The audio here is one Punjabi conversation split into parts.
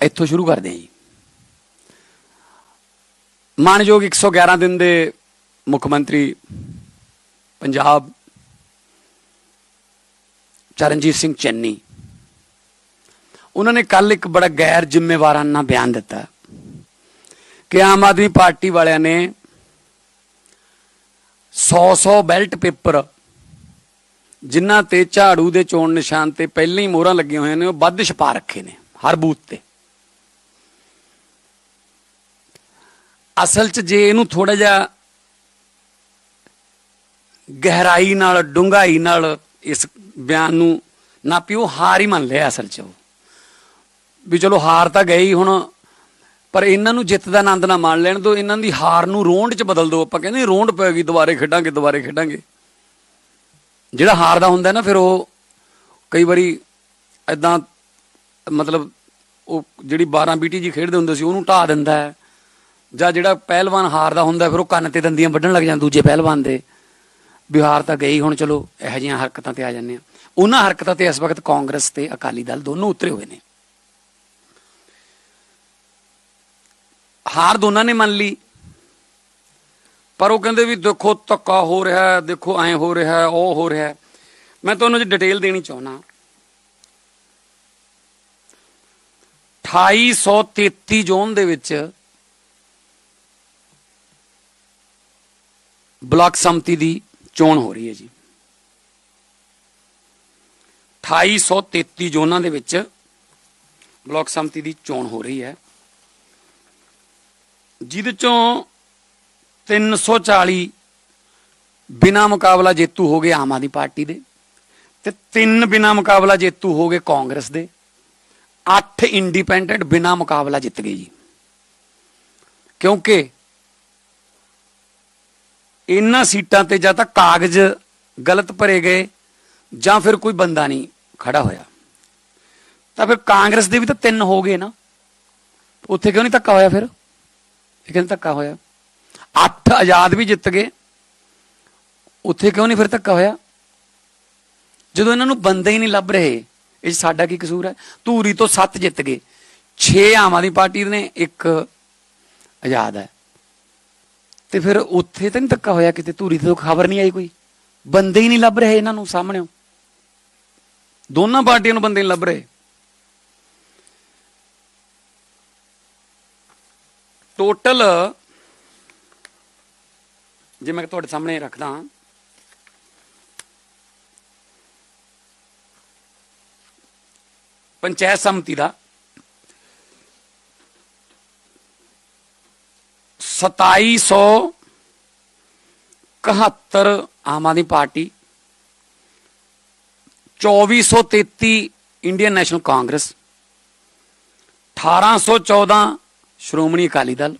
ਇੱਥੋਂ ਸ਼ੁਰੂ ਕਰਦੇ ਹਾਂ ਜੀ। ਮਾਨਯੋਗ 111 ਦਿਨ ਦੇ ਮੁੱਖ ਮੰਤਰੀ ਪੰਜਾਬ ਚਰਨਜੀਤ ਸਿੰਘ ਚੰਨੀ, ਉਹਨਾਂ ਨੇ ਕੱਲ ਇੱਕ ਬੜਾ ਗੈਰ ਜ਼ਿੰਮੇਵਾਰਾਨਾ ਬਿਆਨ ਦਿੱਤਾ ਕਿ ਆਮ ਆਦਮੀ ਪਾਰਟੀ ਵਾਲਿਆਂ ਨੇ 100-100 ਬੈਲਟ ਪੇਪਰ ਜਿਨ੍ਹਾਂ ਤੇ ਝਾੜੂ ਦੇ ਚੋਣ ਨਿਸ਼ਾਨ ਤੇ ਪਹਿਲਾਂ ਹੀ ਮੋਹਰਾਂ ਲੱਗੀਆਂ ਹੋਈਆਂ ਨੇ, ਉਹ ਵੱਧ ਛਪਾ ਰੱਖੇ ਨੇ ਹਰ ਬੂਥ ਤੇ। ਅਸਲ 'ਚ ਜੇ ਇਹਨੂੰ ਥੋੜਾ ਜਿਹਾ ਗਹਿਰਾਈ ਨਾਲ, ਡੂੰਘਾਈ ਨਾਲ ਇਸ ਬਿਆਨ ਨੂੰ ਨਾ ਪਿਓ ਹਾਰ ਹੀ ਮੰਨ ਲਿਆ ਅਸਲ 'ਚ ਉਹ। ਵੀ ਚਲੋ ਹਾਰ ਤਾਂ ਗਈ ਹੁਣ, ਪਰ ਇਹਨਾਂ ਨੂੰ ਜਿੱਤ ਦਾ ਆਨੰਦ ਨਾ ਮਾਣ ਲੈਣ ਦਿਓ ਇਹਨਾਂ ਦੀ ਹਾਰ ਨੂੰ ਰੋਂਡ 'ਚ ਬਦਲ ਦਿਓ ਆਪਾਂ ਕਹਿੰਦੇ ਰੋਂਡ ਪੈਗੀ ਦੁਬਾਰੇ ਖੇਡਾਂਗੇ ਦੁਬਾਰੇ ਖੇਡਾਂਗੇ। ਜਿਹੜਾ ਹਾਰਦਾ ਹੁੰਦਾ ਨਾ, ਫਿਰ ਉਹ ਕਈ ਵਾਰੀ ਐਦਾਂ ਮਤਲਬ ਉਹ ਜਿਹੜੀ 12 ਬੀਟੀ ਜੀ ਖੇਡਦੇ ਹੁੰਦੇ ਸੀ, ਉਹਨੂੰ ਢਾ ਦਿੰਦਾ ਹੈ। ਜਾਂ ਜਿਹੜਾ ਪਹਿਲਵਾਨ ਹਾਰਦਾ ਹੁੰਦਾ ਫਿਰ ਉਹ ਕੰਨ ਤੇ ਦੰਦੀਆਂ ਵੱਢਣ ਲੱਗ ਜਾਂਦਾ ਦੂਜੇ ਪਹਿਲਵਾਨ ਦੇ। ਬਿਹਾਰ ਤਾਂ ਗਈ ਹੁਣ ਚਲੋ ਇਹੋ ਜਿਹੀਆਂ ਹਰਕਤਾਂ ਤੇ ਆ ਜਾਂਦੇ ਆ ਉਹਨਾਂ ਹਰਕਤਾਂ ਤੇ ਇਸ ਵਕਤ ਕਾਂਗਰਸ ਤੇ ਅਕਾਲੀ ਦਲ ਦੋਨੋਂ ਉਤਰੇ ਹੋਏ ਨੇ। ਹਾਰ ਦੋਨਾਂ ਨੇ ਮੰਨ ਲਈ। ਪਰ ਉਹ ਕਹਿੰਦੇ ਵੀ ਦੇਖੋ ਧੱਕਾ ਹੋ ਰਿਹਾ ਦੇਖੋ ਐ ਹੋ ਰਿਹਾ ਉਹ ਹੋ ਰਿਹਾ ਮੈਂ ਤੁਹਾਨੂੰ ਜੀ ਡਿਟੇਲ ਦੇਣੀ ਚਾਹੁੰਦਾ 2833 ਜ਼ੋਨ ਦੇ ਵਿੱਚ ਬਲਾਕ ਸੰਮਤੀ ਦੀ ਚੋਣ ਹੋ ਰਹੀ ਹੈ ਜੀ। 2833 ਜ਼ੋਨਾਂ ਦੇ ਵਿੱਚ ਬਲਾਕ ਸੰਮਤੀ ਦੀ ਚੋਣ ਹੋ ਰਹੀ ਹੈ। ਜਿਹਦੇ ਚੋਂ 340 ਬਿਨਾ ਮੁਕਾਬਲਾ ਜੇਤੂ ਹੋ ਗਏ ਆਮ ਆਦਮੀ ਪਾਰਟੀ ਦੇ ਤੇ ਤਿੰਨ ਬਿਨਾ ਮੁਕਾਬਲਾ ਜੇਤੂ ਹੋ ਗਏ ਕਾਂਗਰਸ ਦੇ 8 ਇੰਡੀਪੈਂਡੈਂਟ ਬਿਨਾ ਮੁਕਾਬਲਾ ਜਿੱਤ ਗਏ ਜੀ। ਕਿਉਂਕਿ ਇਹਨਾਂ ਸੀਟਾਂ ਤੇ ਜਾਂ ਤਾਂ ਕਾਗਜ਼ ਗਲਤ ਭਰੇ ਗਏ ਜਾਂ ਫਿਰ ਕੋਈ ਬੰਦਾ ਨਹੀਂ ਖੜਾ ਹੋਇਆ। ਤਾਂ ਫਿਰ ਕਾਂਗਰਸ ਦੇ ਵੀ ਤਾਂ ਤਿੰਨ ਹੋ ਗਏ ਨਾ। ਉੱਥੇ ਕਿਉਂ ਨਹੀਂ ਧੱਕਾ ਹੋਇਆ ਫਿਰ? ਇਹ ਕਹਿੰਦੇ ਧੱਕਾ ਹੋਇਆ। ਅੱਠ ਆਜ਼ਾਦ ਵੀ ਜਿੱਤ ਗਏ। ਉੱਥੇ ਕਿਉਂ ਨਹੀਂ ਫਿਰ ਧੱਕਾ ਹੋਇਆ? ਜਦੋਂ ਇਹਨਾਂ ਨੂੰ ਬੰਦੇ ਹੀ ਨਹੀਂ ਲੱਭ ਰਹੇ, ਇਹ 'ਚ ਸਾਡਾ ਕੀ ਕਸੂਰ ਹੈ? ਧੂਰੀ ਤੋਂ 7 ਜਿੱਤ ਗਏ। 6 ਆਮ ਆਦਮੀ ਪਾਰਟੀ ਨੇ, ਇੱਕ ਆਜ਼ਾਦ ਹੈ। ਤੇ ਫਿਰ ਉੱਥੇ ਤਾਂ ਨਹੀਂ ਧੱਕਾ ਹੋਇਆ ਕਿਤੇ, ਧੂਰੀ ਤੋਂ ਖਬਰ ਨਹੀਂ ਆਈ ਕੋਈ। ਬੰਦੇ ਹੀ ਨਹੀਂ ਲੱਭ ਰਹੇ ਇਹਨਾਂ ਨੂੰ ਸਾਹਮਣੇ। ਦੋਨਾਂ ਪਾਰਟੀਆਂ ਨੂੰ ਬੰਦੇ ਨਹੀਂ ਲੱਭ ਰਹੇ। ਟੋਟਲ ਜੇ ਮੈਂ ਤੁਹਾਡੇ ਸਾਹਮਣੇ ਰੱਖਦਾ ਪੰਚਾਇਤ ਸਮਿਤੀ ਦਾ 2771 Aam Aadmi party 2433 Indian National Congress 1814 Shiromani Akali Dal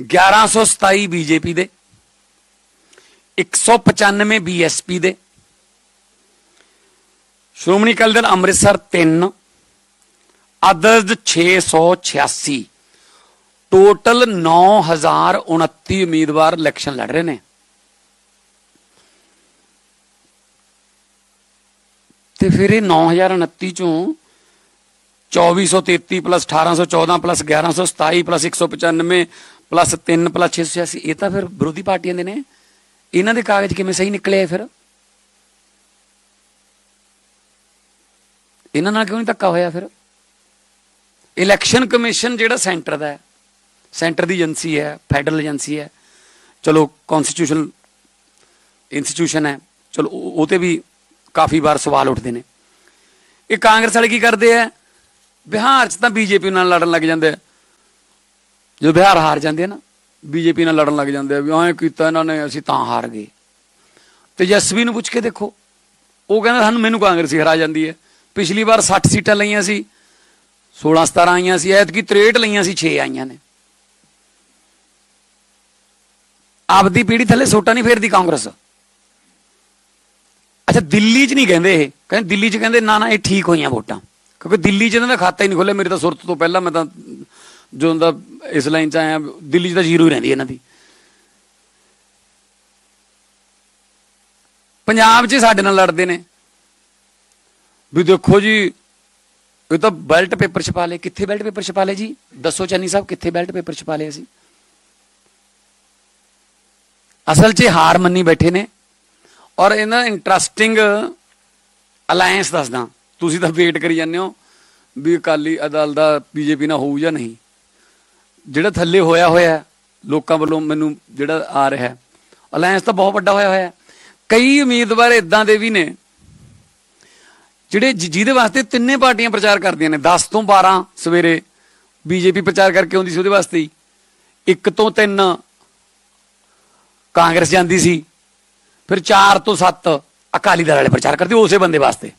1127 BJP ਦੇ 195 ਬੀਐਸਪੀ ਦੇ, ਸ਼੍ਰੋਮਣੀ ਅਕਾਲੀ ਦਲ ਅੰਮ੍ਰਿਤਸਰ 3 ਅਦਰਜ 686 ਟੋਟਲ 9029 ਉਮੀਦਵਾਰ ਇਲੈਕਸ਼ਨ ਲੜ ਰਹੇ ਨੇ। ਤੇ ਫਿਰ ਇਹ 9029 ਚੋਂ 2433 plus 1814 plus 1127 plus 195 plus 3 plus 686 ਇਹ ਤਾਂ ਫਿਰ ਵਿਰੋਧੀ ਪਾਰਟੀਆਂ ਦੇ ਨੇ। ਇਹਨਾਂ ਦੇ ਕਾਗਜ਼ ਕਿਵੇਂ ਸਹੀ ਨਿਕਲੇ ਫਿਰ? ਇਹਨਾਂ ਨਾਲ ਕਿਉਂ ਨਹੀਂ ਧੱਕਾ ਹੋਇਆ ਫਿਰ? ਇਲੈਕਸ਼ਨ ਕਮਿਸ਼ਨ ਜਿਹੜਾ ਸੈਂਟਰ ਦਾ ਹੈ, ਸੈਂਟਰ ਦੀ ਏਜੰਸੀ ਹੈ, ਫੈਡਰਲ ਏਜੰਸੀ ਹੈ। ਚਲੋ ਕਨਸਟੀਟਿਊਸ਼ਨਲ ਇੰਸਟੀਟਿਊਸ਼ਨ ਹੈ। ਚਲੋ, ਉਹ ਤੇ ਵੀ ਕਾਫੀ ਵਾਰ ਸਵਾਲ ਉੱਠਦੇ ਨੇ। ਇਹ ਕਾਂਗਰਸ ਵਾਲੇ ਕੀ ਕਰਦੇ ਆ? ਬਿਹਾਰ 'ਚ ਤਾਂ ਬੀਜੇਪੀ ਨਾਲ ਲੜਨ ਲੱਗ ਜਾਂਦੇ ਆ। ਜਦੋਂ ਬਿਹਾਰ ਹਾਰ ਜਾਂਦੇ ਆ ਨਾ, ਬੀਜੇਪੀ ਨਾਲ ਲੜਨ ਲੱਗ ਜਾਂਦੇ ਆ ਵੀ ਐਂ ਕੀਤਾ ਇਹਨਾਂ ਨੇ, ਅਸੀਂ ਤਾਂ ਹਾਰ ਗਏ। ਤੇਜਸਵੀ ਨੂੰ ਪੁੱਛ ਕੇ ਦੇਖੋ। ਉਹ ਕਹਿੰਦਾ, ਸਾਨੂੰ ਮੈਨੂੰ ਕਾਂਗਰਸੀ ਹਰਾ ਜਾਂਦੀ ਹੈ। ਪਿਛਲੀ ਵਾਰ 60 ਸੀਟਾਂ ਲਈਆਂ ਸੀ। 16 17 ਆਈਆਂ ਸੀ, ਐਤਕੀ 63 ਲਈਆਂ ਸੀ 6 ਆਈਆਂ ਨੇ। ਆਪਦੀ ਪੀੜੀ ਥੱਲੇ ਸੋਟਾ ਨਹੀਂ ਫੇਰਦੀ ਕਾਂਗਰਸ। ਅੱਛਾ, ਦਿੱਲੀ 'ਚ ਨਹੀਂ ਕਹਿੰਦੇ ਇਹ। ਕਹਿੰਦੇ ਦਿੱਲੀ 'ਚ ਕਹਿੰਦੇ, ਨਾ ਨਾ, ਇਹ ਠੀਕ ਹੋਈਆਂ ਵੋਟਾਂ। ਕਿਉਂਕਿ ਦਿੱਲੀ 'ਚ ਇਹਨਾਂ ਦਾ ਖਾਤਾ ਹੀ ਨਹੀਂ ਖੁੱਲਿਆ ਮੇਰੇ ਤਾਂ ਸੁਰਤ ਤੋਂ ਪਹਿਲਾਂ ਮੈਂ ਤਾਂ ਜਦੋਂ ਦਾ ਇਸ ਲਾਈਨ 'ਚ ਆਇਆ, ਦਿੱਲੀ 'ਚ ਤਾਂ ਜ਼ੀਰੋ ਹੀ ਰਹਿੰਦੀ ਇਹਨਾਂ ਦੀ। ਪੰਜਾਬ 'ਚ ਸਾਡੇ ਨਾਲ ਲੜਦੇ ਨੇ। ਵੀ ਦੇਖੋ ਜੀ ਇਹ ਤਾਂ ਬੈਲਟ ਪੇਪਰ ਛਪਾ ਲਏ, ਕਿੱਥੇ ਬੈਲਟ ਪੇਪਰ ਛਪਾ ਲਏ ਜੀ? ਦੱਸੋ ਚੰਨੀ ਸਾਹਿਬ, ਕਿੱਥੇ ਬੈਲਟ ਪੇਪਰ ਛਪਾ ਲਏ ਅਸੀਂ? ਅਸਲ 'ਚ ਹਾਰ ਮੰਨੀ ਬੈਠੇ ਨੇ। ਔਰ ਇਹਨਾਂ ਇੰਟਰਸਟਿੰਗ ਅਲਾਈਅੰਸ ਦੱਸਦਾ। ਤੁਸੀਂ ਤਾਂ ਵੇਟ ਕਰੀ ਜਾਂਦੇ ਹੋ ਵੀ ਅਕਾਲੀ ਅਦਲ ਦਾ ਬੀਜੇਪੀ ਨਾਲ ਹੋਊ ਜਾਂ ਨਹੀਂ। ਜਿਹੜਾ ਥੱਲੇ ਹੋਇਆ ਹੋਇਆ ਲੋਕਾਂ ਵੱਲੋਂ ਮੈਨੂੰ ਜਿਹੜਾ ਆ ਰਿਹਾ ਹੈ। ਅਲਾਈਅੰਸ ਤਾਂ ਬਹੁਤ ਵੱਡਾ ਹੋਇਆ ਹੋਇਆ ਕਈ ਉਮੀਦਵਾਰ ਇਦਾਂ ਦੇ ਵੀ ਨੇ ਜਿਹੜੇ ਜਿ- ਜਿਹਦੇ ਵਾਸਤੇ ਤਿੰਨੇ ਪਾਰਟੀਆਂ ਪ੍ਰਚਾਰ ਕਰਦੀਆਂ ਨੇ 10 ਤੋਂ 12 ਸਵੇਰੇ ਬੀਜੇਪੀ ਪ੍ਰਚਾਰ ਕਰਕੇ ਆਉਂਦੀ ਸੀ ਉਹਦੇ ਵਾਸਤੇ ਹੀ। 1 ਤੋਂ 3 ਕਾਂਗਰਸ ਜਾਂਦੀ ਸੀ, ਫਿਰ 4 ਤੋਂ 7 ਅਕਾਲੀ ਦਲ ਵਾਲੇ ਪ੍ਰਚਾਰ ਕਰਦੇ ਉਸੇ ਬੰਦੇ ਵਾਸਤੇ।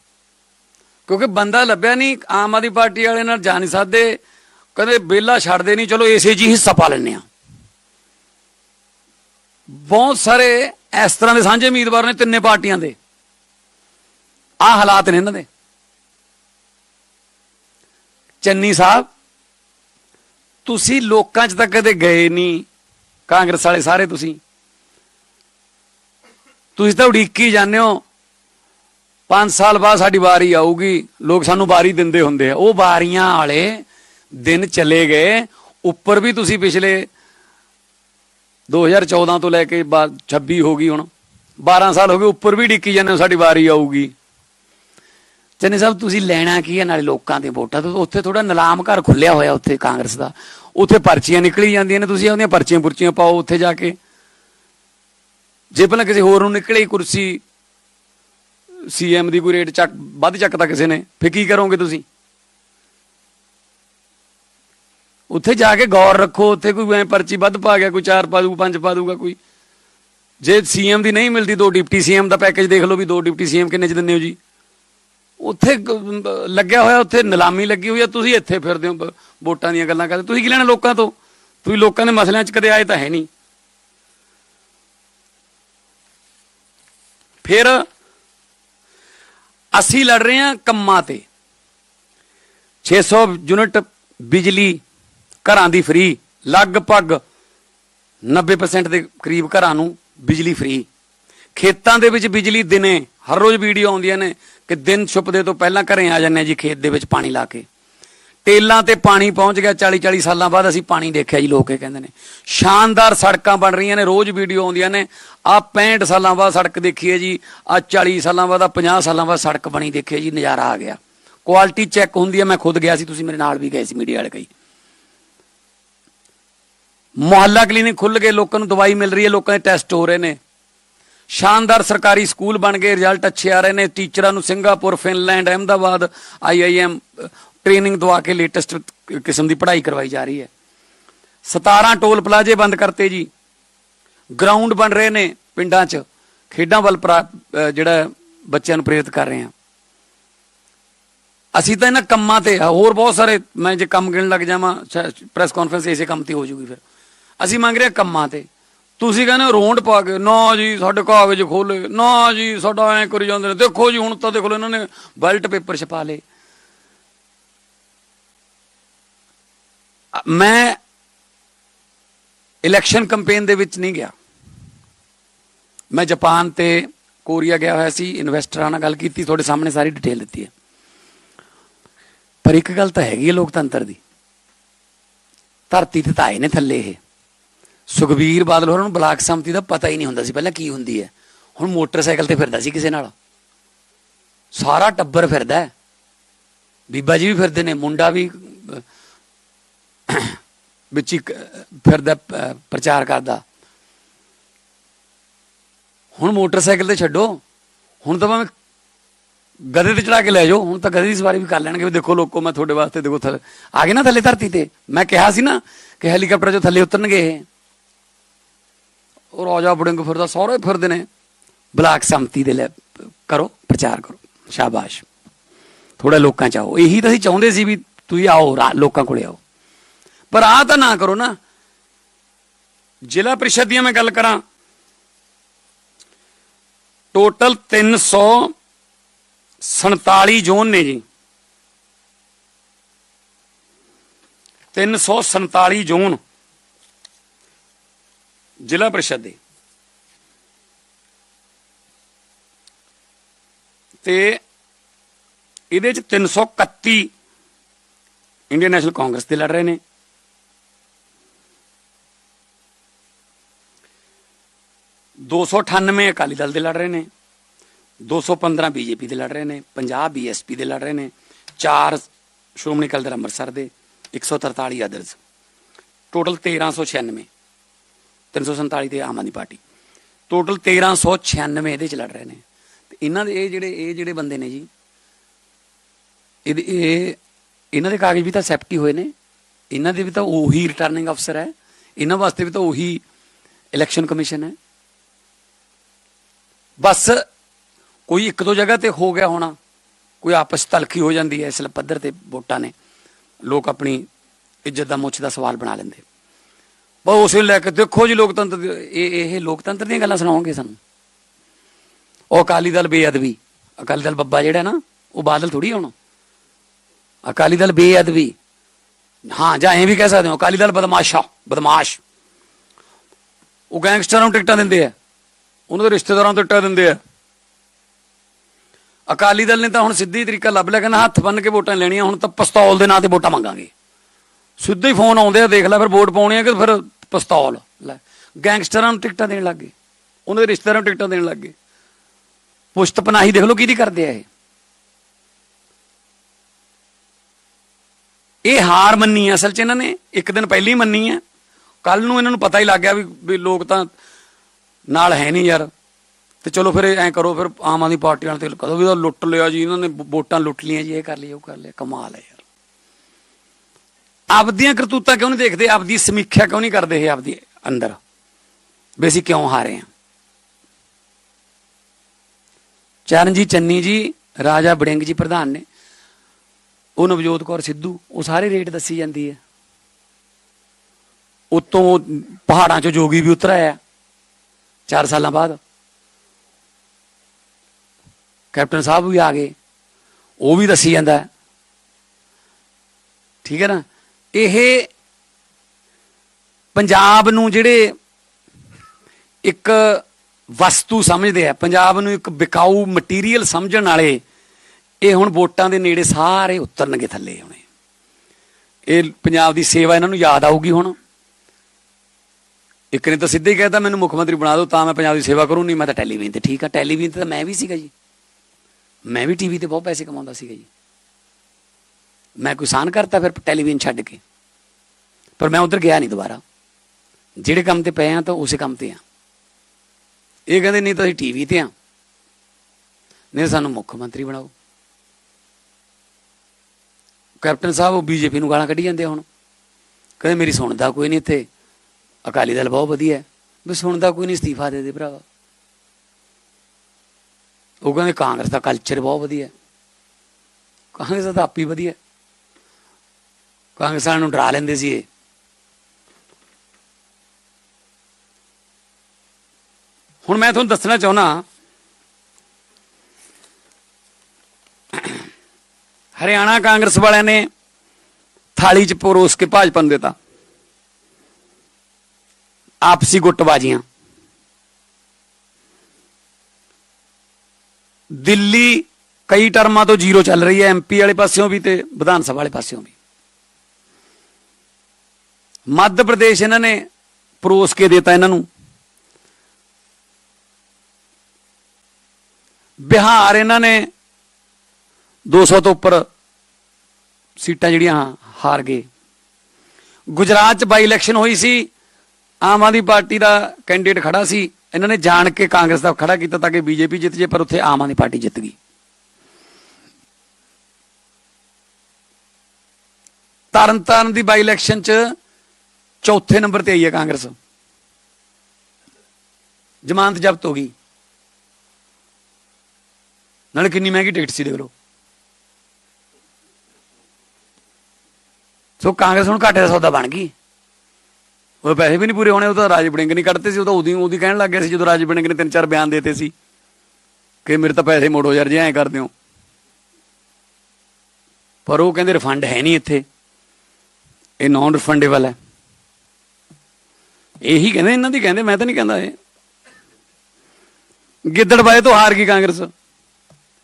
ਕਿਉਂਕਿ ਬੰਦਾ ਲੱਭਿਆ ਨਹੀਂ, ਆਮ ਆਦਮੀ ਪਾਰਟੀ ਵਾਲੇ ਨਾਲ ਜਾ ਨਹੀਂ ਸਕਦੇ, ਕਹਿੰਦੇ ਬੇਲਾ ਛੱਡਦੇ ਨਹੀਂ, ਚਲੋ ਇਸੇ ਜੀ ਹਿੱਸਾ ਪਾ ਲੈਣੇ ਆ ਬਹੁਤ ਸਾਰੇ ਇਸ ਤਰ੍ਹਾਂ ਦੇ ਸਾਂਝੇ ਉਮੀਦਵਾਰ ਨੇ ਤਿੰਨੇ ਪਾਰਟੀਆਂ ਦੇ। ਆ ਹਾਲਾਤ ਨੇ ਇਹਨਾਂ ਦੇ। ਚੰਨੀ ਸਾਹਿਬ, ਤੁਸੀਂ ਲੋਕਾਂ 'ਚ ਤਾਂ ਕਦੇ ਗਏ ਨਹੀਂ, ਕਾਂਗਰਸ ਵਾਲੇ ਸਾਰੇ ਤੁਸੀਂ। ਤੁਸੀਂ ਤਾਂ ਉਡੀਕੀ ਜਾਂਦੇ ਹੋ 5 ਸਾਲ ਬਾਅਦ ਸਾਡੀ ਵਾਰੀ ਆਊਗੀ, ਲੋਕ ਸਾਨੂੰ ਵਾਰੀ ਦਿੰਦੇ ਹੁੰਦੇ ਆ। ਉਹ ਵਾਰੀਆਂ ਵਾਲੇ ਦਿਨ ਚਲੇ ਗਏ, ਉੱਪਰ ਵੀ ਤੁਸੀਂ ਪਿਛਲੇ 2014 ਤੋਂ ਲੈ ਕੇ ਬਾ- 26 ਹੋ ਗਈ ਹੁਣ 12 ਸਾਲ ਹੋ ਗਏ, ਉੱਪਰ ਵੀ ਡਿੱਕੀ ਜਾਂਦੇ ਹੋ, ਸਾਡੀ ਵਾਰੀ ਆਊਗੀ। ਚੰਨੀ ਸਾਹਿਬ ਤੁਸੀਂ ਲੈਣਾ ਕੀ ਹੈ ਨਾਲੇ ਲੋਕਾਂ ਦੇ ਵੋਟਾਂ ਤੋਂ ਉੱਥੇ ਥੋੜਾ ਨਿਲਾਮ ਘਰ ਖੁੱਲਿਆ ਹੋਇਆ ਉੱਥੇ ਕਾਂਗਰਸ ਦਾ। ਉੱਥੇ ਪਰਚੀਆਂ ਨਿਕਲੀ ਜਾਂਦੀਆਂ ਨੇ, ਤੁਸੀਂ ਉਹਦੀਆਂ ਪਰਚੀਆਂ ਪੁਰਚੀਆਂ ਪਾਓ ਉੱਥੇ ਜਾ ਕੇ। ਜੇ ਪਹਿਲਾਂ ਕਿਸੇ ਹੋਰ ਨੂੰ ਨਿਕਲੇ ਕੁਰਸੀ ਸੀਐਮ ਦੀ ਕੋਈ ਰੇਟ ਚੱਕ, ਵੱਧ ਚੱਕਦਾ ਕਿਸੇ ਨੇ, ਫਿਰ ਕੀ ਕਰੋਗੇ ਤੁਸੀਂ? ਉੱਥੇ ਜਾ ਕੇ ਗੌਰ ਰੱਖੋ, ਉੱਥੇ ਕੋਈ ਐ ਪਰਚੀ ਵੱਧ ਪਾ ਗਿਆ, ਕੋਈ ਚਾਰ ਪਾ ਦੂਗਾ ਪੰਜ ਪਾ ਦੂਗਾ ਕੋਈ। ਜੇ ਸੀਐਮ ਦੀ ਨਹੀਂ ਮਿਲਦੀ ਦੋ ਡਿਪਟੀ ਸੀਐਮ ਦਾ ਪੈਕੇਜ ਦੇਖ ਲਓ ਵੀ ਦੋ ਡਿਪਟੀ ਸੀਐਮ ਕਿੰਨੇ ਚ ਦਿੰਦੇ ਹੋ ਜੀ? ਉੱਥੇ ਲੱਗਿਆ ਹੋਇਆ, ਉੱਥੇ ਨਿਲਾਮੀ ਲੱਗੀ ਹੋਈ ਆ, ਤੁਸੀਂ ਇੱਥੇ ਫਿਰਦੇ ਹੋ ਵੋਟਾਂ ਦੀਆਂ ਗੱਲਾਂ ਕਰਦੇ ਤੁਸੀਂ ਕੀ ਲੈਣਾ ਲੋਕਾਂ ਤੋਂ? ਤੁਸੀਂ ਲੋਕਾਂ ਦੇ ਮਸਲਿਆਂ 'ਚ ਕਦੇ ਆਏ ਤਾਂ ਹੈ ਨਹੀਂ। ਫਿਰ ਅਸੀਂ ਲੜ ਰਹੇ ਹਾਂ ਕੰਮਾਂ ਤੇ। 600 ਯੂਨਿਟ ਬਿਜਲੀ ਘਰਾਂ ਦੀ ਫ੍ਰੀ ਲਗਭਗ 90% ਦੇ ਕਰੀਬ ਘਰਾਂ ਨੂੰ ਬਿਜਲੀ ਫ੍ਰੀ ਖੇਤਾਂ ਦੇ ਵਿੱਚ ਬਿਜਲੀ ਦਿਨੇ, ਹਰ ਰੋਜ਼ ਵੀਡੀਓ ਆਉਂਦੀਆਂ ਨੇ। ਕਿ ਦਿਨ ਛੁਪਦੇ ਤੋਂ ਪਹਿਲਾਂ ਘਰੇ ਆ ਜਾਂਦੇ ਆ ਜੀ ਖੇਤ ਦੇ ਵਿੱਚ ਪਾਣੀ ਲਾ ਕੇ। ਟੇਲਾਂ ਤੇ ਪਾਣੀ ਪਹੁੰਚ ਗਿਆ 40 40 ਸਾਲਾਂ ਬਾਅਦ ਅਸੀਂ ਪਾਣੀ ਦੇਖਿਆ ਜੀ, ਲੋਕ ਇਹ ਕਹਿੰਦੇ ਨੇ। ਸ਼ਾਨਦਾਰ ਸੜਕਾਂ ਬਣ ਰਹੀਆਂ ਨੇ, ਰੋਜ਼ ਵੀਡੀਓ ਆਉਂਦੀਆਂ ਨੇ। ਆ 65 ਸਾਲਾਂ ਬਾਅਦ ਸੜਕ ਦੇਖੀ ਹੈ ਜੀ ਆ 40 ਸਾਲਾਂ ਬਾਅਦ ਆ 50 ਸਾਲਾਂ ਬਾਅਦ ਸੜਕ ਬਣੀ ਦੇਖੀ ਹੈ ਜੀ, ਨਜ਼ਾਰਾ ਆ ਗਿਆ। ਕੁਆਲਿਟੀ ਚੈੱਕ ਹੁੰਦੀ ਹੈ, ਮੈਂ ਖੁਦ ਗਿਆ ਸੀ, ਤੁਸੀਂ ਮੇਰੇ ਨਾਲ ਵੀ ਗਏ ਸੀ, ਮੀਡੀਆ ਵਾਲੇ ਕਈ। ਮੁਹੱਲਾ ਕਲੀਨਿਕ ਖੁੱਲ ਗਏ, ਲੋਕਾਂ ਨੂੰ ਦਵਾਈ ਮਿਲ ਰਹੀ ਹੈ, ਲੋਕਾਂ ਦੇ ਟੈਸਟ ਹੋ ਰਹੇ ਨੇ। ਸ਼ਾਨਦਾਰ ਸਰਕਾਰੀ ਸਕੂਲ ਬਣ ਗਏ ਰਿਜ਼ਲਟ ਅੱਛੇ ਆ ਰਹੇ ਨੇ। ਟੀਚਰਾਂ ਨੂੰ Singapore, Finland, Ahmedabad IIM training ਦਵਾ ਕੇ ਲੇਟੈਸਟ ਕਿਸਮ ਦੀ ਪੜ੍ਹਾਈ ਕਰਵਾਈ ਜਾ ਰਹੀ ਹੈ। 17 ਟੋਲ ਪਲਾਜ਼ੇ ਬੰਦ ਕਰਤੇ ਜੀ। ਗਰਾਊਂਡ ਬਣ ਰਹੇ ਨੇ ਪਿੰਡਾਂ 'ਚ। ਖੇਡਾਂ ਵੱਲ ਪ੍ਰਾ- ਜਿਹੜਾ ਬੱਚਿਆਂ ਨੂੰ ਪ੍ਰੇਰਿਤ ਕਰ ਰਹੇ ਹਾਂ। ਅਸੀਂ ਤਾਂ ਇਹਨਾਂ ਕੰਮਾਂ ਤੇ ਹੋਰ ਬਹੁਤ ਸਾਰੇ, ਮੈਂ ਜੇ ਕੰਮ ਗਿਣ ਲੱਗ ਜਾਵਾਂ ਪ੍ਰੈਸ ਕਾਨਫਰੰਸ ਇਸੇ ਕੰਮ ਤੇ ਹੋ ਜੂਗੀ ਫਿਰ। ਅਸੀਂ ਮੰਗ ਰਹੇ ਹਾਂ ਕੰਮਾਂ ਤੇ। ਤੁਸੀਂ ਕਹਿੰਦੇ ਹੋ ਰੋਂਡ ਪਾ ਕੇ, ਨਾ ਜੀ ਸਾਡੇ ਕਾਗਜ਼ ਖੋਲੇ ਨਾ ਜੀ ਸਾਡਾ ਐ ਕਰੀ ਜਾਂਦੇ ਨੇ। ਦੇਖੋ ਜੀ, ਹੁਣ ਤਾਂ ਦੇਖ ਲਓ ਇਹਨਾਂ ਨੇ ਬੈਲਟ ਪੇਪਰ ਛਪਾ ਲਏ। ਮੈਂ ਇਲੈਕਸ਼ਨ ਕੈਂਪੇਨ ਦੇ ਵਿੱਚ ਨਹੀਂ ਗਿਆ। ਮੈਂ ਜਾਪਾਨ ਤੇ ਕੋਰੀਆ ਗਿਆ ਹੋਇਆ ਸੀ ਇਨਵੈਸਟਰਾਂ ਨਾਲ ਗੱਲ ਕੀਤੀ, ਤੁਹਾਡੇ ਸਾਹਮਣੇ ਸਾਰੀ ਡਿਟੇਲ ਦਿੱਤੀ ਹੈ। ਪਰ ਇੱਕ ਗੱਲ ਤਾਂ ਹੈਗੀ ਹੈ ਲੋਕਤੰਤਰ ਦੀ। ਧਰਤੀ ਤੇ ਤਾਂ ਆਏ ਨੇ ਥੱਲੇ ਇਹ। ਸੁਖਬੀਰ ਬਾਦਲ ਹੋਰਾਂ ਨੂੰ ਬਲਾਕ ਸੰਮਤੀ ਦਾ ਪਤਾ ਹੀ ਨਹੀਂ ਹੁੰਦਾ ਸੀ, ਪਹਿਲਾਂ ਕੀ ਹੁੰਦੀ ਹੈ? ਹੁਣ ਮੋਟਰਸਾਈਕਲ ਤੇ ਫਿਰਦਾ ਸੀ ਕਿਸੇ ਨਾਲ। ਸਾਰਾ ਟੱਬਰ ਫਿਰਦਾ ਹੈ। ਬੀਬਾ ਜੀ ਵੀ ਫਿਰਦੇ ਨੇ, ਮੁੰਡਾ ਵੀ ਵਿੱਚ ਹੀ ਫਿਰਦਾ ਪ੍ਰਚਾਰ ਕਰਦਾ। ਹੁਣ ਮੋਟਰਸਾਈਕਲ ਤੇ ਛੱਡੋ। ਹੁਣ ਤਾਂ ਭਾਵੇਂ ਗਧੇ ਤੇ ਚੜਾ ਕੇ ਲੈ ਜਾਓ, ਹੁਣ ਤਾਂ ਗਧੇ ਦੀ ਸਵਾਰੀ ਵੀ ਕਰ ਲੈਣਗੇ ਵੀ ਦੇਖੋ ਲੋਕੋ, ਮੈਂ ਤੁਹਾਡੇ ਵਾਸਤੇ ਦੇਖੋ ਥੱਲੇ ਆ ਗਏ ਨਾ ਥੱਲੇ ਧਰਤੀ ਤੇ। ਮੈਂ ਕਿਹਾ ਸੀ ਨਾ ਕਿ ਹੈਲੀਕਾਪਟਰ ਚੋਂ ਥੱਲੇ ਉਤਰਨਗੇ ਇਹ। ਉਹ ਰਾਜਾ ਬੜਿੰਗ ਫਿਰਦਾ, ਸਾਰੇ ਫਿਰਦੇ ਨੇ। ਬਲਾਕ ਸੰਮਤੀ ਦੇ ਲੈ, ਕਰੋ, ਪ੍ਰਚਾਰ ਕਰੋ। ਸ਼ਾਬਾਸ਼। ਥੋੜਾ ਲੋਕਾਂ ਚ ਆਓ। ਇਹੀ ਤਾਂ ਅਸੀਂ ਚਾਹੁੰਦੇ ਸੀ ਵੀ ਤੁਸੀਂ ਆਓ ਲੋਕਾਂ ਕੋਲੇ ਆਓ। ਪਰ ਆ ਤਾਂ ਨਾ ਕਰੋ ਨਾ। ਜ਼ਿਲ੍ਹਾ ਪ੍ਰੀਸ਼ਦ ਦੀਆਂ ਮੈਂ ਗੱਲ ਕਰਾਂ। ਟੋਟਲ 347 ਜ਼ੋਨ ਨੇ ਜੀ। 347 ਜ਼ੋਨ। ਜ਼ਿਲ੍ਹਾ ਪ੍ਰੀਸ਼ਦ ਦੇ। ਤੇ ਇਹਦੇ ਚ 331 ਇੰਡੀਅਨ ਨੈਸ਼ਨਲ ਕਾਂਗਰਸ ਦੇ ਲੜ ਰਹੇ ਨੇ। ਦੋ ਸੌ ਅਠਾਨਵੇਂ ਅਕਾਲੀ ਦਲ ਦੇ ਲੜ ਰਹੇ ਨੇ। 215 ਬੀਜੇਪੀ ਦੇ ਲੜ ਰਹੇ ਨੇ। 50 ਬੀਐਸਪੀ ਦੇ ਲੜ ਰਹੇ ਨੇ। 4 ਸ਼੍ਰੋਮਣੀ ਅਕਾਲੀ ਦਲ ਅੰਮ੍ਰਿਤਸਰ ਦੇ। 143 ਅਦਰਸ ਟੋਟਲ 1396 347 ਤੇ ਆਮ ਆਦਮੀ ਪਾਰਟੀ। ਟੋਟਲ 1396 ਇਹਦੇ ਚ ਲੜ ਰਹੇ ਨੇ। ਤੇ ਇਹਨਾਂ ਦੇ ਇਹ ਜਿਹੜੇ ਇਹ ਜਿਹੜੇ ਬੰਦੇ ਨੇ ਜੀ, ਇਹਦੇ, ਇਹ, ਇਹਨਾਂ ਦੇ ਕਾਗਜ਼ ਵੀ ਤਾਂ ਸੈਪਟੀ ਹੋਏ ਨੇ। ਇਹਨਾਂ ਦੇ ਵੀ ਤਾਂ ਉਹੀ ਰਿਟਰਨਿੰਗ ਅਫਸਰ ਹੈ। ਇਹਨਾਂ ਵਾਸਤੇ ਵੀ ਤਾਂ ਉਹੀ ਇਲੈਕਸ਼ਨ ਕਮਿਸ਼ਨ ਹੈ। ਬਸ ਕੋਈ ਇੱਕ ਦੋ ਜਗ੍ਹਾ ਤੇ ਹੋ ਗਿਆ ਹੋਣਾ। ਕੋਈ ਆਪਸ 'ਚ ਤਲਖੀ ਹੋ ਜਾਂਦੀ ਹੈ ਇਸ ਪੱਧਰ ਤੇ ਵੋਟਾਂ ਨੇ। ਲੋਕ ਆਪਣੀ ਇੱਜ਼ਤ ਦਾ ਮੁੱਛ ਦਾ ਸਵਾਲ ਬਣਾ ਲੈਂਦੇ। ਬਸ ਉਸੇ ਲੈ ਕੇ ਦੇਖੋ ਜੀ ਲੋਕਤੰਤਰ ਇਹ ਇਹ ਲੋਕਤੰਤਰ ਦੀਆਂ ਗੱਲਾਂ ਸੁਣਾਉਣਗੇ ਸਾਨੂੰ? ਉਹ ਅਕਾਲੀ ਦਲ ਬੇਅਦਬੀ, ਅਕਾਲੀ ਦਲ ਬੱਬਾ ਜਿਹੜਾ ਨਾ, ਉਹ ਬਾਦਲ ਥੋੜੀ ਹੋਣਾ। ਅਕਾਲੀ ਦਲ ਬੇਅਦਬੀ। ਹਾਂ, ਜਾਂ ਐਂ ਵੀ ਕਹਿ ਸਕਦੇ ਹੋ, ਅਕਾਲੀ ਦਲ ਬਦਮਾਸ਼ਾ, ਬਦਮਾਸ਼। ਉਹ ਗੈਂਗਸਟਰਾਂ ਨੂੰ ਟਿਕਟਾਂ ਦਿੰਦੇ ਆ। ਉਹਨਾਂ ਦੇ ਰਿਸ਼ਤੇਦਾਰਾਂ ਨੂੰ ਟਿਕਟਾਂ ਦਿੰਦੇ ਆ। ਅਕਾਲੀ ਦਲ ਨੇ ਤਾਂ ਹੁਣ ਸਿੱਧੀ ਤਰੀਕਾ ਲੱਭ ਲਿਆ, ਕਹਿੰਦਾ ਹੱਥ ਬੰਨ ਕੇ ਵੋਟਾਂ ਲੈਣੀਆਂ, ਹੁਣ ਤਾਂ ਪਿਸਤੌਲ ਦੇ ਨਾਂ ਤੇ ਵੋਟਾਂ ਮੰਗਾਂਗੇ। ਸਿੱਧੇ ਹੀ ਫੋਨ ਆਉਂਦੇ ਆ, ਦੇਖ ਲੈ ਫਿਰ ਵੋਟ ਪਾਉਣੀ ਆ ਕਿ ਫਿਰ ਪਿਸਤੌਲ, ਲੈ। ਗੈਂਗਸਟਰਾਂ ਨੂੰ ਟਿਕਟਾਂ ਦੇਣ ਲੱਗ ਗਏ। ਉਹਨਾਂ ਦੇ ਰਿਸ਼ਤੇਦਾਰਾਂ ਨੂੰ ਟਿਕਟਾਂ ਦੇਣ ਲੱਗ ਗਏ। ਪੁਸ਼ਤ ਪਨਾਹੀ ਦੇਖ ਲਓ ਕਿਹਦੀ ਕਰਦੇ ਆ ਇਹ। ਇਹ ਹਾਰ ਮੰਨੀ ਹੈ ਅਸਲ 'ਚ ਇਹਨਾਂ ਨੇ, ਇੱਕ ਦਿਨ ਪਹਿਲਾਂ ਹੀ ਮੰਨੀ ਹੈ ਕੱਲ ਨੂੰ ਇਹਨਾਂ ਨੂੰ ਪਤਾ ਹੀ ਲੱਗ ਗਿਆ ਵੀ ਲੋਕ ਤਾਂ ਨਾਲ ਹੈ ਨਹੀਂ ਯਾਰ। ਤੇ ਚਲੋ ਫਿਰ ਐਂ ਕਰੋ, ਫਿਰ ਆਮ ਆਦਮੀ ਪਾਰਟੀ ਵਾਲੇ ਤੇ ਕਦੋਂ ਵੀ ਤਾਂ ਲੁੱਟ ਲਿਆ ਜੀ, ਇਹਨਾਂ ਨੇ ਵੋਟਾਂ ਲੁੱਟ ਲੀਆਂ ਜੀ, ਇਹ ਕਰ ਲਿਆ ਉਹ ਕਰ ਲਿਆ ਕਮਾਲ ਹੈ ਯਾਰ। ਆਪਦੀਆਂ ਕਰਤੂਤਾਂ ਕਿਉਂ ਨਹੀਂ ਦੇਖਦੇ? ਆਪਦੀ ਸਮੀਖਿਆ ਕਿਉਂ ਨਹੀਂ ਕਰਦੇ ਇਹ ਆਪਦੀ ਅੰਦਰ? ਵੀ ਅਸੀਂ ਕਿਉਂ ਹਾਰੇ ਹਾਂ? ਚਰਨਜੀਤ ਚੰਨੀ ਜੀ, ਰਾਜਾ ਬੜਿੰਗ ਜੀ ਪ੍ਰਧਾਨ ਨੇ। ਉਹ ਨਵਜੋਤ ਕੌਰ ਸਿੱਧੂ, ਉਹ ਸਾਰੇ ਰੇਟ ਦੱਸੀ ਜਾਂਦੀ ਹੈ। ਉਤੋਂ ਪਹਾੜਾਂ 'ਚੋਂ ਜੋਗੀ ਵੀ ਉਤਰ ਆਇਆ 4 ਸਾਲਾਂ ਬਾਅਦ ਕੈਪਟਨ ਸਾਹਿਬ ਵੀ ਆ ਗਏ। ਉਹ ਵੀ ਦੱਸੀ ਜਾਂਦਾ। ਠੀਕ ਹੈ ਨਾ? ਇਹ ਪੰਜਾਬ ਨੂੰ ਜਿਹੜੇ ਇੱਕ ਵਸਤੂ ਸਮਝਦੇ ਆ, ਪੰਜਾਬ ਨੂੰ ਇੱਕ ਵਿਕਾਊ ਮਟੀਰੀਅਲ ਸਮਝਣ ਵਾਲੇ, ਇਹ ਹੁਣ ਵੋਟਾਂ ਦੇ ਨੇੜੇ ਸਾਰੇ ਉਤਰਨਗੇ ਥੱਲੇ ਹੁਣੇ। ਇਹ ਪੰਜਾਬ ਦੀ ਸੇਵਾ ਇਹਨਾਂ ਨੂੰ ਯਾਦ ਆਊਗੀ ਹੁਣ। ਇੱਕ ਨੇ ਤਾਂ ਸਿੱਧੇ ਹੀ ਕਹਿਤਾ, ਮੈਨੂੰ ਮੁੱਖ ਮੰਤਰੀ ਬਣਾ ਦਿਓ, ਤਾਂ ਮੈਂ ਪੰਜਾਬ ਦੀ ਸੇਵਾ ਕਰੂੰ ਨਹੀਂ ਮੈਂ ਤਾਂ ਟੈਲੀਵਿਜ਼ਨ ਤੇ ਠੀਕ ਆ, ਟੈਲੀਵਿਜ਼ਨ ਤੇ ਤਾਂ ਮੈਂ ਵੀ ਸੀਗਾ ਜੀ। ਮੈਂ ਵੀ ਟੀਵੀ ਤੇ ਬਹੁਤ ਪੈਸੇ ਕਮਾਉਂਦਾ ਸੀਗਾ ਜੀ। ਮੈਂ ਕੋਈ ਸਾਨ ਕਰਤਾ ਫਿਰ ਟੈਲੀਵਿਜ਼ਨ ਛੱਡ ਕੇ। ਪਰ ਮੈਂ ਉਧਰ ਗਿਆ ਨਹੀਂ ਦੁਬਾਰਾ। ਜਿਹੜੇ ਕੰਮ ਤੇ ਪਏ ਆ ਤਾਂ ਉਸੇ ਕੰਮ ਤੇ ਆ। ਇਹ ਕਹਿੰਦੇ, ਨਹੀਂ ਤਾਂ ਅਸੀਂ ਟੀਵੀ ਤੇ ਆ। ਨਹੀਂ ਸਾਨੂੰ ਮੁੱਖ ਮੰਤਰੀ ਬਣਾਓ। ਕੈਪਟਨ ਸਾਹਿਬ, ਉਹ ਬੀਜੇਪੀ ਨੂੰ ਗਾਲਾਂ ਕੱਢੀ ਜਾਂਦੇ ਹੁਣ। ਕਹਿੰਦੇ, ਮੇਰੀ ਸੁਣਦਾ ਕੋਈ ਨਹੀਂ ਇੱਥੇ। ਅਕਾਲੀ ਦਲ ਬਹੁਤ ਵਧੀਆ ਹੈ। ਵੀ ਸੁਣਦਾ ਕੋਈ ਨਹੀਂ ਅਸਤੀਫਾ ਦੇ ਦੇ ਭਰਾਵਾ। ਉਹ ਕਹਿੰਦੇ, ਕਾਂਗਰਸ ਦਾ ਕਲਚਰ ਬਹੁਤ ਵਧੀਆ ਕਾਂਗਰਸ ਦਾ ਤਾਂ ਆਪ ਹੀ ਵਧੀਆ ਕਾਂਗਰਸ ਵਾਲਿਆਂ ਨੂੰ ਡਰਾ ਲੈਂਦੇ ਸੀ ਇਹ। ਹੁਣ ਮੈਂ ਤੁਹਾਨੂੰ ਦੱਸਣਾ ਚਾਹੁੰਦਾ ਹਰਿਆਣਾ ਕਾਂਗਰਸ ਵਾਲਿਆਂ ਨੇ ਥਾਲੀ 'ਚ ਪਰੋਸ ਕੇ ਭਾਜਪਾ ਨੂੰ ਦਿੱਤਾ। ਆਪਸੀ ਗੁੱਟਬਾਜ਼ੀਆਂ। ਦਿੱਲੀ ਕਈ ਟਰਮਾਂ ਤੋਂ ਜ਼ੀਰੋ ਚੱਲ ਰਹੀ ਹੈ ਐਮਪੀ ਵਾਲੇ ਪਾਸਿਓਂ ਵੀ ਤੇ ਵਿਧਾਨ ਸਭਾ ਵਾਲੇ ਪਾਸਿਓਂ ਵੀ। ਮੱਧ ਪ੍ਰਦੇਸ਼ ਇਹਨਾਂ ਨੇ ਪਰੋਸ ਕੇ ਦਿੱਤਾ ਇਹਨਾਂ ਨੂੰ। ਬਿਹਾਰ ਇਹਨਾਂ ਨੇ 200 ਤੋਂ ਉੱਪਰ ਸੀਟਾਂ ਜਿਹੜੀਆਂ ਹਾਰ ਗਏ। ਗੁਜਰਾਤ 'ਚ ਬਾਈ ਇਲੈਕਸ਼ਨ ਹੋਈ ਸੀ, ਆਮ ਆਦਮੀ ਪਾਰਟੀ ਦਾ ਕੈਂਡੀਡੇਟ ਖੜਾ ਸੀ। ਇਹਨਾਂ ਨੇ ਜਾਣ ਕੇ ਕਾਂਗਰਸ ਦਾ ਖੜਾ ਕੀਤਾ ਤਾਂ ਕਿ ਬੀਜੇਪੀ ਜਿੱਤ ਜੇ, ਪਰ ਉੱਥੇ ਆਮ ਆਦਮੀ ਪਾਰਟੀ ਜਿੱਤ ਗਈ। ਤਰਨਤਾਰਨ ਦੀ ਬਾਈ ਇਲੈਕਸ਼ਨ 'ਚ ਚੌਥੇ ਨੰਬਰ ਤੇ ਆਈ ਹੈ ਕਾਂਗਰਸ। ਜ਼ਮਾਨਤ ਜ਼ਬਤ ਹੋ ਗਈ। ਨਾਲੇ ਕਿੰਨੀ ਮਹਿੰਗੀ ਟਿਕਟ ਸੀ ਦੇਖ ਲਓ। ਸੋ ਕਾਂਗਰਸ ਹੁਣ ਘਾਟੇ ਦਾ ਸੌਦਾ ਬਣ ਗਈ। ਉਹ ਪੈਸੇ ਵੀ ਨਹੀਂ ਪੂਰੇ ਹੋਣੇ, ਉਹ ਤਾਂ ਰਾਜ ਬੜਿੰਗ ਨਹੀਂ ਕੱਢਦੇ ਸੀ, ਉਹ ਤਾਂ ਉਹਦੀ ਉਹਦੀ ਕਹਿਣ ਲੱਗ ਗਿਆ ਸੀ, ਜਦੋਂ ਰਾਜ ਬੜਿੰਗ ਨੇ ਤਿੰਨ ਚਾਰ ਬਿਆਨ ਦਿੱਤੇ ਸੀ ਕਿ ਮੇਰੇ ਤਾਂ ਪੈਸੇ ਮੋੜੋ ਯਾਰ, ਜੇ ਐਂ ਕਰਦੇ ਹੋ। ਪਰ ਉਹ ਕਹਿੰਦੇ ਰਿਫੰਡ ਹੈ ਨਹੀਂ ਇੱਥੇ। ਇਹ ਨਾਨ ਰਿਫੰਡੇਬਲ ਹੈ। ਇਹੀ ਕਹਿੰਦੇ, ਇਹਨਾਂ ਦੀ ਕਹਿੰਦੇ, ਮੈਂ ਤਾਂ ਨਹੀਂ ਕਹਿੰਦਾ ਇਹ। ਗਿੱਦੜਬਾਏ ਤੋਂ ਹਾਰ ਗਈ ਕਾਂਗਰਸ।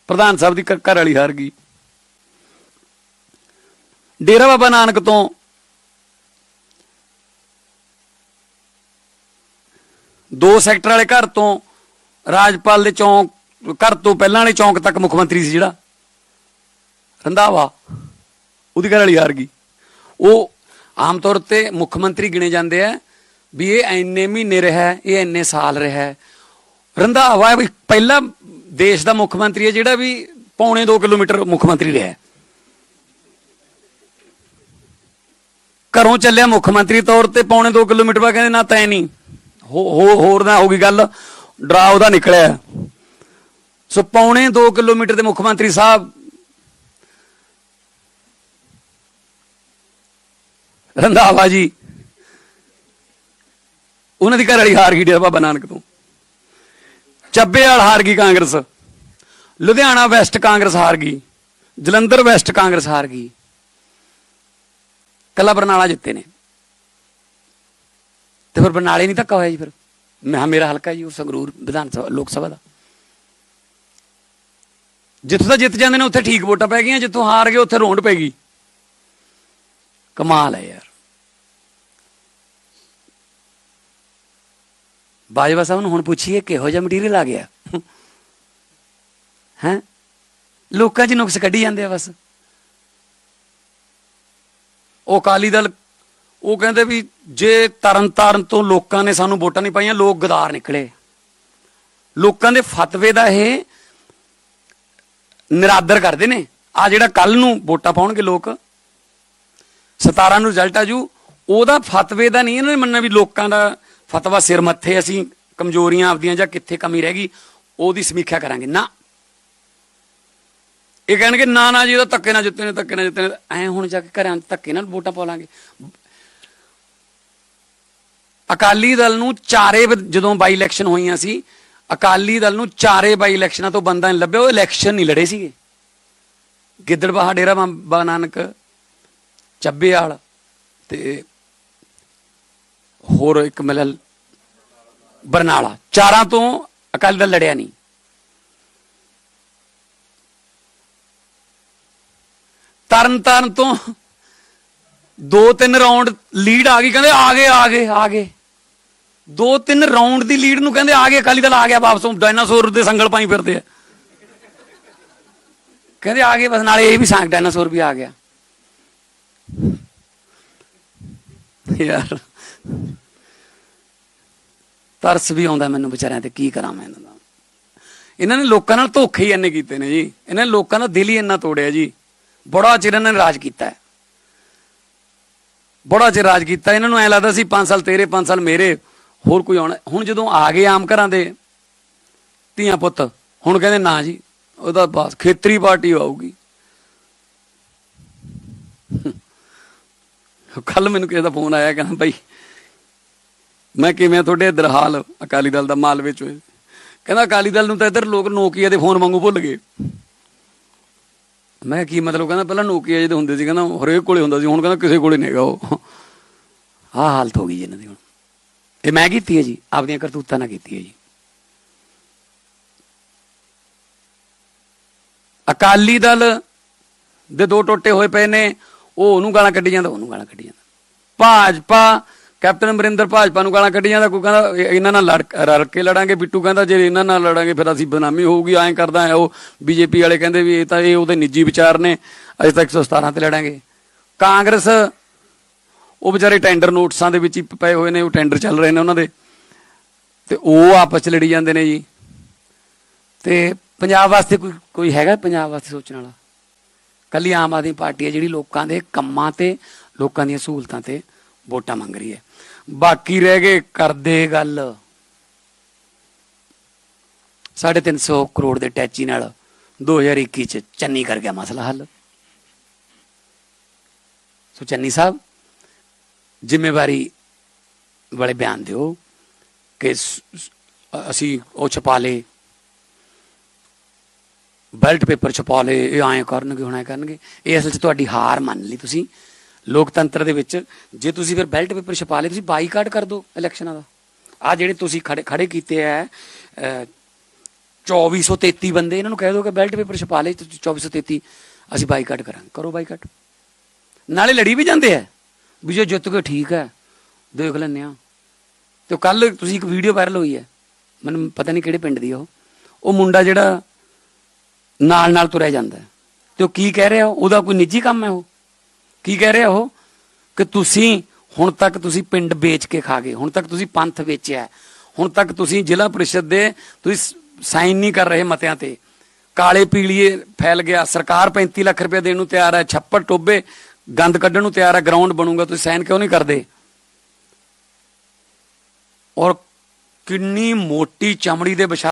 ਪ੍ਰਧਾਨ ਸਾਹਿਬ ਦੀ ਘਰ ਵਾਲੀ ਹਾਰ ਗਈ। ਡੇਰਾ ਬਾਬਾ ਨਾਨਕ ਤੋਂ ਦੋ ਸੈਕਟਰ ਵਾਲੇ ਘਰ ਤੋਂ ਰਾਜਪਾਲ ਦੇ ਚੌਂਕ, ਘਰ ਤੋਂ ਪਹਿਲਾਂ ਵਾਲੇ ਚੌਂਕ ਤੱਕ ਮੁੱਖ ਮੰਤਰੀ ਸੀ ਜਿਹੜਾ। ਰੰਧਾਵਾ, ਉਹਦੀ ਘਰ ਵਾਲੀ ਹਾਰ ਗਈ। ਉਹ ਆਮ ਤੌਰ ਤੇ ਮੁੱਖ ਮੰਤਰੀ ਗਿਣੇ ਜਾਂਦੇ ਆ। ਵੀ ਇਹ ਇੰਨੇ ਮਹੀਨੇ ਰਿਹਾ, ਇਹ ਇੰਨੇ ਸਾਲ ਰਿਹਾ। ਰੰਧਾਵਾ ਵੀ ਪਹਿਲਾ ਦੇਸ਼ ਦਾ ਮੁੱਖ ਮੰਤਰੀ ਹੈ ਜਿਹੜਾ ਵੀ ਪੌਣੇ 2 ਕਿਲੋਮੀਟਰ ਮੁੱਖ ਮੰਤਰੀ ਰਿਹਾ ਘਰੋਂ ਚੱਲਿਆ ਮੁੱਖ ਮੰਤਰੀ ਤੌਰ ਤੇ ਪੌਣੇ 2 ਕਿਲੋਮੀਟਰ ਬਾਅਦ ਕਹਿੰਦੇ ਨਾ ਤੈ ਨਹੀਂ। ਹੋਰ ਨਾ ਹੋ ਗਈ ਗੱਲ, ਡਰਾ ਉਹਦਾ ਨਿਕਲਿਆ। ਸੋ ਪੌਣੇ 2 ਕਿਲੋਮੀਟਰ ਦੇ ਮੁੱਖ ਮੰਤਰੀ ਸਾਹਿਬ, ਰੰਧਾਵਾ ਜੀ ਉਹਨਾਂ ਦੀ ਘਰ ਵਾਲੀ ਹਾਰ ਗਈ ਡੇਰਾ ਬਾਬਾ ਨਾਨਕ ਤੋਂ। ਚੱਬੇ ਵਾਲ ਹਾਰ ਗਈ ਕਾਂਗਰਸ। ਲੁਧਿਆਣਾ ਵੈਸਟ ਕਾਂਗਰਸ ਹਾਰ ਗਈ। ਜਲੰਧਰ ਵੈਸਟ ਕਾਂਗਰਸ ਹਾਰ ਗਈ। ਕੱਲਾ ਬਰਨਾਲਾ ਜਿੱਤੇ ਨੇ। ਤੇ ਫਿਰ ਬਰਨਾਲੇ ਨਹੀਂ ਧੱਕਾ ਹੋਇਆ ਜੀ ਫਿਰ। ਮੈਂ ਕਿਹਾ ਮੇਰਾ ਹਲਕਾ ਜੀ ਉਹ ਸੰਗਰੂਰ ਵਿਧਾਨ ਸਭਾ, ਲੋਕ ਸਭਾ ਦਾ। ਜਿੱਥੋਂ ਤਾਂ ਜਿੱਤ ਜਾਂਦੇ ਨੇ, ਉੱਥੇ ਠੀਕ ਵੋਟਾਂ ਪੈ ਗਈਆਂ। ਜਿੱਥੋਂ ਹਾਰ ਗਏ, ਉੱਥੇ ਰੋਂਡ ਪੈ ਗਈ। ਕਮਾਲ ਹੈ ਯਾਰ। ਬਾਜਵਾ ਸਾਹਿਬ ਨੂੰ ਹੁਣ ਪੁੱਛੀਏ ਕਿਹੋ ਜਿਹਾ ਮਟੀਰੀਅਲ ਆ ਗਿਆ। ਹੈ? ਲੋਕਾਂ 'ਚ ਨੁਕਸ ਕੱਢੀ ਜਾਂਦੇ ਆ ਬਸ। ਉਹ ਅਕਾਲੀ ਦਲ, ਉਹ ਕਹਿੰਦੇ ਵੀ ਜੇ ਤਰਨ ਤਾਰਨ ਤੋਂ ਲੋਕਾਂ ਨੇ ਸਾਨੂੰ ਵੋਟਾਂ ਨਹੀਂ ਪਾਈਆਂ, ਲੋਕ ਗਦਾਰ ਨਿਕਲੇ। ਲੋਕਾਂ ਦੇ ਫਤਵੇ ਦਾ ਇਹ ਨਿਰਾਦਰ ਕਰਦੇ ਨੇ। ਆ ਜਿਹੜਾ ਕੱਲ ਨੂੰ ਵੋਟਾਂ ਪਾਉਣਗੇ ਲੋਕ 17 ਨੂੰ ਰਿਜ਼ਲਟ ਆ ਜੂ, ਉਹਦਾ ਫਤਵੇ ਦਾ ਨਹੀਂ ਇਹਨਾਂ ਨੇ ਮੰਨਣਾ ਵੀ ਲੋਕਾਂ ਦਾ ਫਤਵਾ ਸਿਰ ਮੱਥੇ ਅਸੀਂ ਕਮਜ਼ੋਰੀਆਂ ਆਪਦੀਆਂ ਜਾਂ ਕਿੱਥੇ ਕਮੀ ਰਹਿ ਗਈ, ਉਹਦੀ ਸਮੀਖਿਆ ਕਰਾਂਗੇ। ਨਾ। ਇਹ ਕਹਿਣਗੇ, ਨਾ ਨਾ ਜੀ ਉਹਦਾ ਧੱਕੇ ਨਾਲ ਜਿੱਤੇ ਨੇ, ਧੱਕੇ ਨਾਲ ਜਿੱਤੇ ਨੇ। ਐ ਹੁਣ ਜਾ ਕੇ ਘਰਾਂ ਧੱਕੇ ਨਾਲ ਵੋਟਾਂ ਪਾ ਲਾਂਗੇ। ਅਕਾਲੀ ਦਲ ਨੂੰ ਚਾਰੇ ਜਦੋਂ ਬਾਈ ਇਲੈਕਸ਼ਨ ਹੋਈਆਂ ਸੀ, ਅਕਾਲੀ ਦਲ ਨੂੰ ਚਾਰੇ ਬਾਈ ਇਲੈਕਸ਼ਨਾਂ ਤੋਂ ਬੰਦਾ ਨਹੀਂ ਲੱਭਿਆ, ਉਹ ਇਲੈਕਸ਼ਨ ਨਹੀਂ ਲੜੇ ਸੀਗੇ। ਗਿੱਦੜਬਾਹਾ ਡੇਰਾ ਬਾਬਾ ਨਾਨਕ ਚੱਬੇ ਵਾਲ ਤੇ ਹੋਰ ਇੱਕ ਮਿਲਲ ਬਰਨਾਲਾ। ਚਾਰਾਂ ਤੋਂ ਅਕਾਲੀ ਦਲ ਲੜਿਆ ਨਹੀਂ। ਤਰਨ ਤਾਰਨ ਤੋਂ ਦੋ ਤਿੰਨ ਰਾਉਂਡ ਲੀਡ ਆ ਗਈ, ਕਹਿੰਦੇ ਆ ਗਏ ਆ ਗਏ ਆ ਗਏ। ਦੋ ਤਿੰਨ ਰਾਉਂਡ ਦੀ ਲੀਡ ਨੂੰ ਕਹਿੰਦੇ ਆ ਗਏ, ਅਕਾਲੀ ਦਲ ਆ ਗਿਆ ਵਾਪਸ ਡਾਇਨਾਸੌਰ ਦੇ ਸੰਗਲ ਪਾਈ ਫਿਰਦੇ ਆ। ਕਹਿੰਦੇ ਆ ਗਏ, ਬਸ ਨਾਲੇ ਇਹ ਵੀ ਸੰਗ ਡਾਇਨਾਸੌਰ ਵੀ ਆ ਗਿਆ। ਯਾਰ। ਤਰਸ ਵੀ ਆਉਂਦਾ ਮੈਨੂੰ ਵਿਚਾਰਿਆਂ ਤੇ, ਕੀ ਕਰਾਂ ਮੈਂ ਇਹਨਾਂ ਦਾ? ਇਹਨਾਂ ਨੇ ਲੋਕਾਂ ਨਾਲ ਧੋਖੇ ਹੀ ਇੰਨੇ ਕੀਤੇ ਨੇ ਜੀ। ਇਹਨਾਂ ਨੇ ਲੋਕਾਂ ਦਾ ਦਿਲ ਹੀ ਇੰਨਾ ਤੋੜਿਆ ਜੀ। ਬੜਾ ਚਿਰ ਇਹਨਾਂ ਨੇ ਰਾਜ ਕੀਤਾ ਹੈ। ਬੜਾ ਚਿਰ ਰਾਜ ਕੀਤਾ। ਇਹਨਾਂ ਨੂੰ ਐ ਲੱਗਦਾ ਸੀ 5 ਸਾਲ ਤੇਰੇ 5 ਸਾਲ ਮੇਰੇ, ਹੋਰ ਕੋਈ ਆਉਣਾ। ਹੁਣ ਜਦੋਂ ਆ ਗਏ ਆਮ ਘਰਾਂ ਦੇ ਧੀਆਂ ਪੁੱਤ, ਹੁਣ ਕਹਿੰਦੇ ਨਾ ਜੀ, ਉਹਦਾ ਬਸ, ਖੇਤਰੀ ਪਾਰਟੀ ਆਊਗੀ। ਕੱਲ ਮੈਨੂੰ ਕਿਸੇ ਦਾ ਫੋਨ ਆਇਆ, ਕਹਿੰਦਾ ਭਾਈ ਮੈਂ ਕਿਵੇਂ ਤੁਹਾਡੇ ਇਧਰ ਹਾਲ? ਅਕਾਲੀ ਦਲ ਦਾ ਮਾਲ ਵਿੱਚ ਹੋਏ ਕਹਿੰਦਾ ਅਕਾਲੀ ਦਲ ਨੂੰ ਤਾਂ ਇੱਧਰ ਲੋਕ ਨੋਕੀਆ ਦੇ ਫੋਨ ਵਾਂਗੂ ਭੁੱਲ ਗਏ। ਮੈਂ ਕੀ ਮਤਲਬ? ਕਹਿੰਦਾ ਪਹਿਲਾਂ ਨੋਕੀਆ ਜਿਹਦੇ ਹੁੰਦੇ ਸੀ, ਕਹਿੰਦਾ ਹਰੇਕ ਕੋਲੇ ਹੁੰਦਾ ਸੀ, ਹੁਣ ਕਹਿੰਦਾ ਕਿਸੇ ਕੋਲੇ ਨਹੀਂਗਾ ਉਹ। ਆਹ ਹਾਲਤ ਹੋ ਗਈ ਜੀ ਇਹਨਾਂ ਦੀ ਹੁਣ। ਇਹ ਮੈਂ ਕੀਤੀ ਹੈ ਜੀ, ਆਪਦੀਆਂ ਕਰਤੂਤਾਂ ਨਾਲ ਕੀਤੀ ਹੈ ਜੀ। ਅਕਾਲੀ ਦਲ ਦੇ ਦੋ ਟੋਟੇ ਹੋਏ ਪਏ ਨੇ, ਉਹ ਉਹਨੂੰ ਗਾਲਾਂ ਕੱਢੀ ਜਾਂਦਾ, ਉਹਨੂੰ ਗਾਲਾਂ ਕੱਢੀ ਜਾਂਦਾ। ਭਾਜਪਾ ਕੈਪਟਨ ਅਮਰਿੰਦਰ ਭਾਜਪਾ ਨੂੰ ਗਾਲਾਂ ਕੱਢੀਆਂ ਜਾਂਦਾ ਕੋਈ ਕਹਿੰਦਾ ਇਹਨਾਂ ਨਾਲ ਲੜ, ਰਲ ਕੇ ਲੜਾਂਗੇ, ਬਿੱਟੂ ਕਹਿੰਦਾ ਜੇ ਇਹਨਾਂ ਨਾਲ ਲੜਾਂਗੇ ਫਿਰ ਅਸੀਂ ਬਨਾਮੀ ਹੋਊਗੀ, ਐਂ ਕਰਦਾ ਹੈ ਉਹ ਬੀਜੇਪੀ ਵਾਲੇ ਕਹਿੰਦੇ ਵੀ ਇਹ ਤਾਂ ਇਹ ਉਹਦੇ ਨਿੱਜੀ ਵਿਚਾਰ ਨੇ, ਅਜੇ ਤਾਂ 117 ਤੇ ਲੜਾਂਗੇ। ਕਾਂਗਰਸ, ਉਹ ਵਿਚਾਰੇ ਟੈਂਡਰ ਨੋਟਸਾਂ ਦੇ ਵਿੱਚ ਹੀ ਪਏ ਹੋਏ ਨੇ, ਉਹ ਟੈਂਡਰ ਚੱਲ ਰਹੇ ਨੇ ਉਹਨਾਂ ਦੇ। ਤੇ ਉਹ ਆਪਸ ਚ ਲੜੀ ਜਾਂਦੇ ਨੇ ਜੀ। ਤੇ ਪੰਜਾਬ ਵਾਸਤੇ ਕੋਈ ਕੋਈ ਹੈਗਾ ਪੰਜਾਬ ਵਾਸਤੇ ਸੋਚਣ ਵਾਲਾ? ਕੱਲੀ ਆਮ ਆਦਮੀ ਪਾਰਟੀ ਹੈ ਜਿਹੜੀ ਲੋਕਾਂ ਦੇ ਕੰਮਾਂ ਤੇ, ਲੋਕਾਂ ਦੀਆਂ ਸਹੂਲਤਾਂ ਤੇ ਵੋਟਾਂ ਮੰਗ ਰਹੀ ਹੈ। ਬਾਕੀ ਰਹਿ ਗਏ ਕਰਦੇ ਗੱਲ। 350 ਕਰੋੜ ਦੇ ਟੈਚੀ ਨਾਲ 2021 ਚ ਚੰਨੀ ਕਰ ਗਿਆ ਮਸਲਾ ਹੱਲ। ਸੋ ਚੰਨੀ ਸਾਹਿਬ, ਜ਼ਿੰਮੇਵਾਰੀ ਵਾਲੇ ਬਿਆਨ ਦਿਓ ਕਿ ਅਸੀਂ ਉਹ ਛਪਾ ਲਏ। ਬੈਲਟ ਪੇਪਰ ਛਪਾ ਲਏ, ਇਹ ਐਂ ਕਰਨਗੇ, ਹੁਣ ਐਂ ਕਰਨਗੇ। ਇਹ ਅਸਲ 'ਚ ਤੁਹਾਡੀ ਹਾਰ ਮੰਨ ਲਈ ਤੁਸੀਂ। ਲੋਕਤੰਤਰ ਦੇ ਵਿੱਚ ਜੇ ਤੁਸੀਂ ਫਿਰ ਬੈਲਟ ਪੇਪਰ ਛਪਾ ਲਏ ਤੁਸੀਂ ਬਾਈਕਾਟ ਕਰ ਦਿਓ ਇਲੈਕਸ਼ਨਾਂ ਦਾ। ਆ ਜਿਹੜੇ ਤੁਸੀਂ ਖੜੇ ਖੜੇ ਕੀਤੇ ਆ ਅਹ, 2433 ਬੰਦੇ ਇਹਨਾਂ ਨੂੰ ਕਹਿ ਦਿਓ ਕਿ ਬੈਲਟ ਪੇਪਰ ਛਪਾ ਲਏ ਤੁਸੀਂ 2433 ਅਸੀਂ ਬਾਈਕਾਟ ਕਰਾਂਗੇ। ਕਰੋ ਬਾਈਕਾਟ ਨਾਲੇ ਲੜੀ ਵੀ ਜਾਂਦੇ ਆ ਵੀ ਜੇ ਜਿੱਤ ਗਏ ਠੀਕ ਹੈ ਦੇਖ ਲੈਂਦੇ ਆ। ਤੇ ਕੱਲ ਤੁਸੀਂ ਇੱਕ ਵੀਡੀਓ ਵਾਇਰਲ ਹੋਈ ਹੈ ਮੈਨੂੰ ਪਤਾ ਨਹੀਂ ਕਿਹੜੇ ਪਿੰਡ ਦੀ ਉਹ। ਉਹ ਮੁੰਡਾ ਜਿਹੜਾ ਨਾਲ ਨਾਲ ਤੁਰਿਆ ਜਾਂਦਾ ਹੈ। ਤੇ ਉਹ ਕੀ ਕਹਿ ਰਿਹਾ ਉਹਦਾ ਕੋਈ ਨਿੱਜੀ ਕੰਮ ਹੈ ਉਹ? ਕੀ ਕਹਿ ਰਿਹਾ ਉਹ? ਕਿ ਤੁਸੀਂ ਹੁਣ ਤੱਕ ਤੁਸੀਂ ਪਿੰਡ ਵੇਚ ਕੇ ਖਾ ਗਏ, ਹੁਣ ਤੱਕ ਤੁਸੀਂ ਪੰਥ ਵੇਚਿਆ ਹੁਣ ਤੱਕ ਤੁਸੀਂ ਜ਼ਿਲ੍ਹਾ ਪ੍ਰੀਸ਼ਦ ਦੇ ਤੁਸੀਂ ਸਾਈਨ ਨਹੀਂ ਕਰ ਰਹੇ ਮਤਿਆਂ ਤੇ। ਕਾਲੇ ਪੀਲੀਏ ਫੈਲ ਗਿਆ, ਸਰਕਾਰ 35 ਲੱਖ ਰੁਪਏ ਦੇਣ ਨੂੰ ਤਿਆਰ ਹੈ, ਛੱਪੜ ਟੋਬੇ ਗੰਦ ਕੱਢਣ ਨੂੰ ਤਿਆਰ ਹੈ ਗਰਾਊਂਡ ਬਣੂਗਾ, ਤੁਸੀਂ ਸਾਈਨ ਕਿਉਂ ਨਹੀਂ ਕਰਦੇ? ਔਰ ਕਿੰਨੀ ਮੋਟੀ ਚਮੜੀ ਦੇ ਵਿਸ਼ਾ